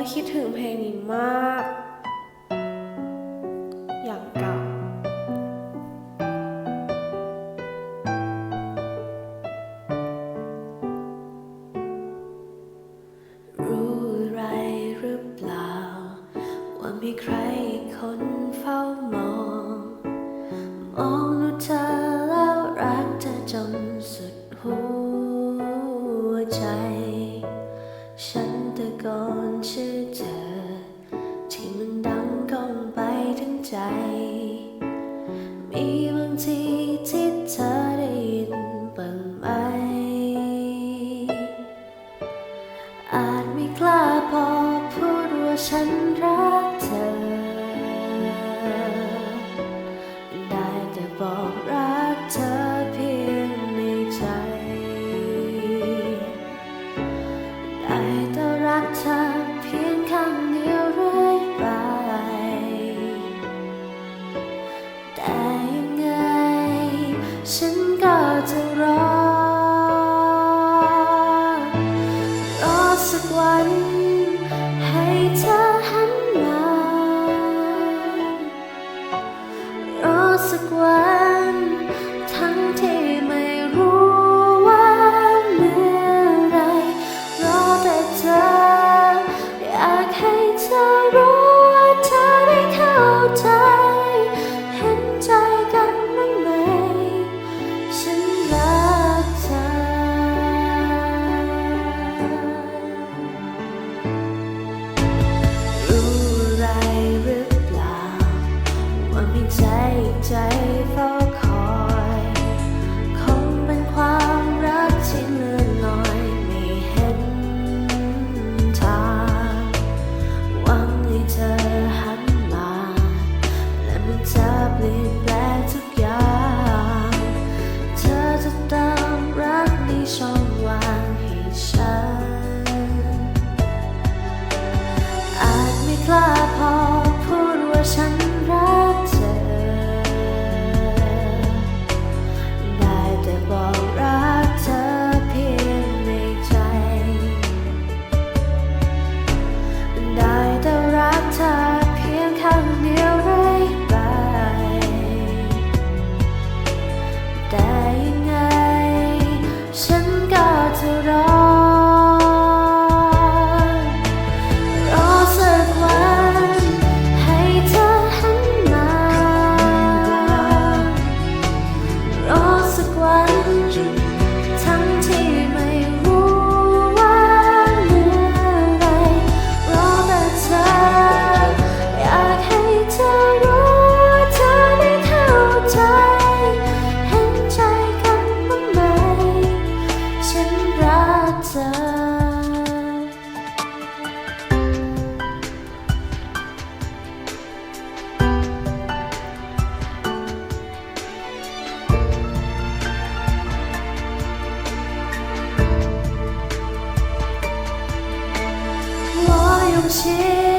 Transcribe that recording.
ยคิดถึงเพลงนี้มาก มีบางทีที่เธอได้ยินบ้างไหม อาจไม่กล้าพอพูดว่าฉันรัก วัน ให้เธอหันมารอสักวัน 谢。